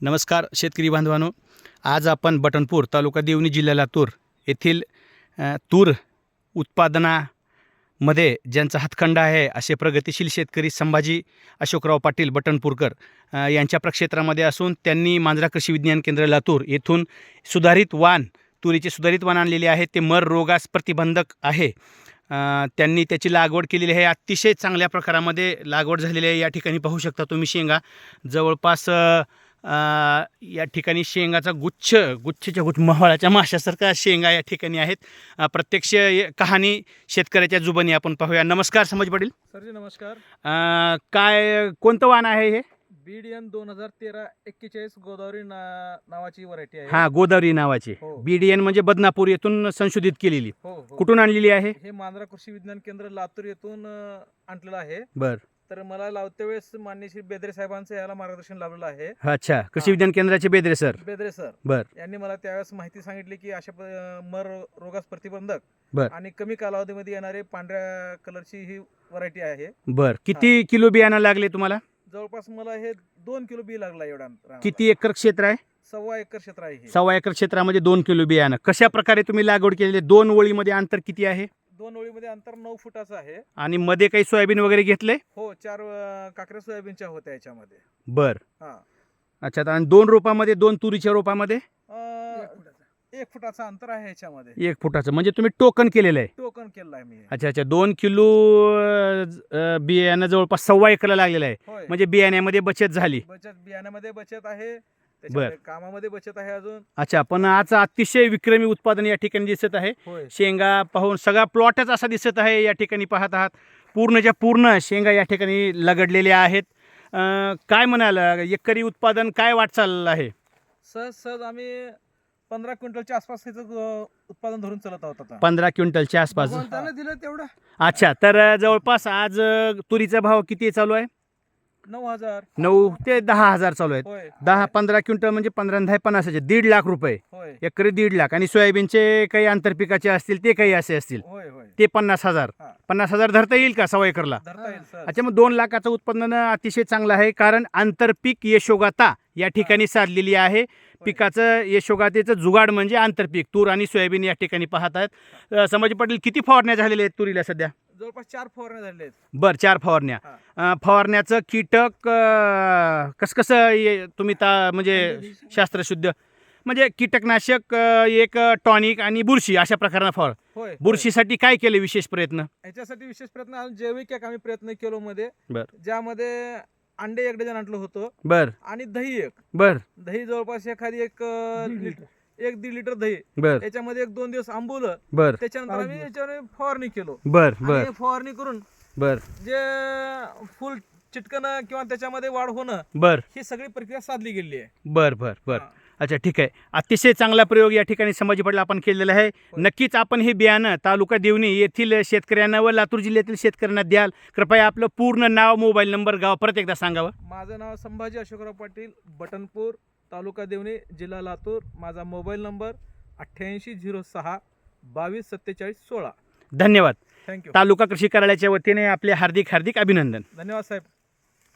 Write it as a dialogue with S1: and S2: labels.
S1: नमस्कार शेतकरी बांधवानो. आज आपण बटनपूर तालुका देवणी जिल्हा लातूर येथील तूर उत्पादनामध्ये ज्यांचा हातखंडा आहे असे प्रगतिशील शेतकरी संभाजी अशोकराव पाटील बटनपूरकर यांच्या प्रक्षेत्रामध्ये असून त्यांनी मांजरा कृषी विज्ञान केंद्र लातूर येथून सुधारित वाण तुरीचे सुधारित वाण आणलेले आहे. ते मर रोगास प्रतिबंधक आहे. त्यांनी त्याची लागवड केलेली आहे. अतिशय चांगल्या प्रकारामध्ये लागवड झालेली आहे. या ठिकाणी पाहू शकता तुम्ही शेंगा. जवळपास या ठिकाणी शेंगाचा गुच्छ गुच्छच्या गुच्छ महळाच्या माशासारखा शेंगा या ठिकाणी आहेत. प्रत्यक्ष कहाणी शेतकऱ्याच्या जुबानी आपण पाहूया. नमस्कार समज पाटील.
S2: सरजी नमस्कार.
S1: काय कोणतं वाण आहे हे?
S2: बीडीएन दोन हजार तेरा एक्केचाळीस गोदावरी ना नावाची व्हरायटी आहे.
S1: हां गोदावरी नावाची.
S2: हो.
S1: बी डी एन म्हणजे बदनापूर येथून संशोधित केलेली.
S2: हो हो.
S1: कुठून आणलेली आहे?
S2: हे मांजरा कृषी विज्ञान केंद्र लातूर येथून आणलेलं आहे.
S1: बर.
S2: तर मला लावते वेळेस मान्य श्री बेदरे साहेबांचं याला मार्गदर्शन लाभलेलं आहे.
S1: अच्छा कृषी विज्ञान केंद्राचे बेदरे सर.
S2: बेदरे सर.
S1: बर.
S2: यांनी मला त्यावेळेस माहिती सांगितली की अशा प- मर रोगास प्रतिबंधक
S1: बर.
S2: आणि कमी कालावधीमध्ये येणारे पांढऱ्या कलरची ही व्हरायटी आहे.
S1: बर. किती किलो बियाणं लागले तुम्हाला?
S2: जवळपास मला हे दोन किलो बी लागला एवढा रानाला.
S1: किती एकर क्षेत्र आहे?
S2: सव्वा एकर क्षेत्र आहे हे.
S1: सव्वा एकर क्षेत्रामध्ये दोन किलो बियाणं कशा प्रकारे तुम्ही लागवड केलेली? दोन ओळीमध्ये अंतर किती आहे?
S2: दोन ओळीमध्ये अंतर नऊ फुटाचं आहे.
S1: आणि मध्ये काही सोयाबीन वगैरे घेतले?
S2: हो चार अं, काकऱ्या सोयाबीनच्या होत्या याच्यामध्ये.
S1: बर.
S2: हा.
S1: अच्छा तर आणि दोन रोपामध्ये दोन तुरीच्या रोपामध्ये?
S2: अं, एक फुटाचं अंतर आहे याच्यामध्ये.
S1: एक फुटाचं. म्हणजे तुम्ही टोकन केलेलं आहे?
S2: टोकन केलं आहे मी
S1: अच्छा अच्छा. दोन किलो अं, ज- अं, बियाणं जवळपास सव्वा एकरला लागलेलं आहे.
S2: होय.
S1: म्हणजे बियाण्यामध्ये बचत झाली.
S2: बचत बियाण्यामध्ये बचत आहे. त्याच्यामध्ये कामामध्ये बचत आहे अजून.
S1: अच्छा पण आज अतिशय विक्रमी उत्पादन या ठिकाणी दिसत आहे.
S2: होय.
S1: शेंगा पाहून सगळा प्लॉटच असा दिसत आहे या ठिकाणी पाहत आहात. पूर्णच्या पूर्ण शेंगा या ठिकाणी लगडलेल्या आहेत. अं, काय म्हणाल एकरी उत्पादन काय वाटचाल आहे?
S2: सहज सहज आम्ही पंधरा क्विंटलच्या आसपास त्याचं अं, उत्पादन धरून चलत आहोत आता.
S1: पंधरा क्विंटलच्या आसपास.
S2: भगवंतानं दिलं तेवढं.
S1: अच्छा तर अं, जवळपास आज अं, तुरीचा भाव किती चालू आहे?
S2: नऊ हजार.
S1: नऊ ते दहा हजार चालू आहेत.
S2: होय.
S1: दहा पंधरा क्विंटल म्हणजे पंधरा दहा पन्नास हजार. दीड लाख रुपये.
S2: होय.
S1: एकरी दीड लाख. आणि सोयाबीनचे काही आंतरपिकाचे असतील ते काही असे असतील.
S2: होय होय.
S1: ते पन्नास हजार.
S2: हा.
S1: पन्नास हजार धरता येईल का सव्वा एकरला?
S2: धरता येईल सर.
S1: अच्छा मग दोन लाखाचं उत्पन्न अतिशय चांगलं आहे कारण आंतरपीक यशोगाता या ठिकाणी साधलेली आहे. पिकाचं यशोगातेचं जुगाड म्हणजे आंतरपीक. तूर आणि सोयाबीन या ठिकाणी पाहत आहेत. अं, संभाजी पाटील किती फवारण्या झालेल्या आहेत तुरीला सध्या?
S2: जवळपास चार फवारण्या झालेल्या आहेत.
S1: बरं चार फवारण्या.
S2: हा.
S1: अं, फवारण्याचं कीटक अं, कसं कसं तुम्ही ता म्हणजे शास्त्रशुद्ध म्हणजे कीटकनाशक अं, एक टॉनिक आणि बुरशी अशा प्रकारानं फवार.
S2: होय
S1: बुरशीसाठी काय केले विशेष प्रयत्न?
S2: याच्यासाठी विशेष प्रयत्न जैविक एक आम्ही प्रयत्न केलो मध्ये.
S1: बर.
S2: ज्यामध्ये अंडे एक डझन आणलं होतं.
S1: बर.
S2: आणि दही एक.
S1: बर.
S2: दही जवळपास एखादी एक अं, लिट- एक दीड लिटर दही.
S1: बर.
S2: त्याच्यामध्ये एक दोन दिवस आंबवलं
S1: बर.
S2: त्याच्यानंतर आम्ही याच्यावर फवारणी केलो.
S1: बर बर.
S2: आणि फवारणी करून
S1: बर.
S2: जे फुल चिटकणं किंवा त्याच्यामध्ये वाढ होणं
S1: बर.
S2: ही सगळी प्रक्रिया साधली गेली आहे.
S1: बर बर बर.
S2: हा.
S1: अच्छा ठीक आहे. अतिशय चांगला प्रयोग या ठिकाणी संभाजी पाटील आपण केलेला आहे. नक्कीच आपण हे बियाणं तालुका देवणी येथील शेतकऱ्यांना व लातूर जिल्ह्यातील शेतकऱ्यांना द्याल. कृपया आपलं पूर्ण नाव मोबाईल नंबर गाव परत एकदा सांगावं.
S2: माझं नाव संभाजी अशोकराव पाटील बटनपूर तालुका देवणी जिल्हा लातूर. माझा मोबाईल नंबर अठ्ठ्याऐंशी झिरो सहा बावीस सत्तेचाळीस सोळा.
S1: धन्यवाद.
S2: थँक्यू
S1: तालुका कृषी कार्यालयाच्या वतीने आपले हार्दिक हार्दिक अभिनंदन.
S2: धन्यवाद साहेब.